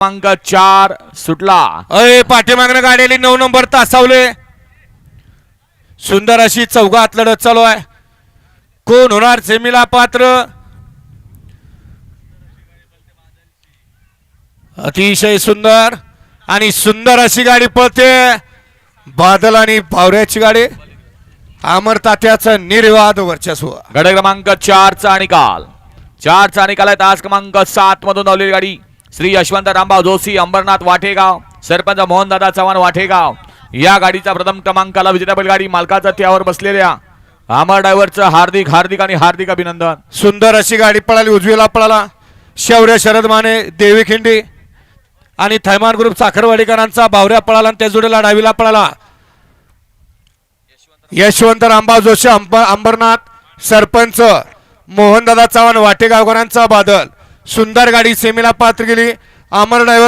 क्रमांक चार सुटला. अय पाठीमागनं गाडी आली नऊ नंबर तासावले. सुंदर अशी चौघात लढत चालू आहे. कोण होणार सेमीला पात्र? अतिशय सुंदर आणि सुंदर अशी गाडी पळते. बादल आणि भावऱ्याची गाडी. अमर तात्याचं निर्वाद वर्चस्व. गड क्रमांक चारचा निकाल. चारचा निकाल आहे तास क्रमांक सात मधून धावलेली गाडी. श्री यशवंत रामभाव जोशी अंबरनाथ वाठेगाव सरपंच मोहनदादा चव्हाण वाठेगाव. या गाडीचा प्रथम क्रमांकाला विजेता बैलगाडी मालकाचा त्यावर बसलेल्या आमर ड्रायव्हरचं हार्दिक हार्दिक आणि हार्दिक अभिनंदन. सुंदर अशी गाडी पळाली उजवीला पळाला. शौर्य शरद माने देवी खिंडी आणि थैमान ग्रुप साखरवाडीकरांचा बावऱ्या पळाला आणि त्या जोडीला डावीला पळाला. यशवंत रामभाऊ जोशी अंब अंबरनाथ सरपंच मोहनदादा चव्हाण वाटेगावकरांचा बादल. सुंदर गाडी सेमीला पात्र गेली अमर ड्रायव्हर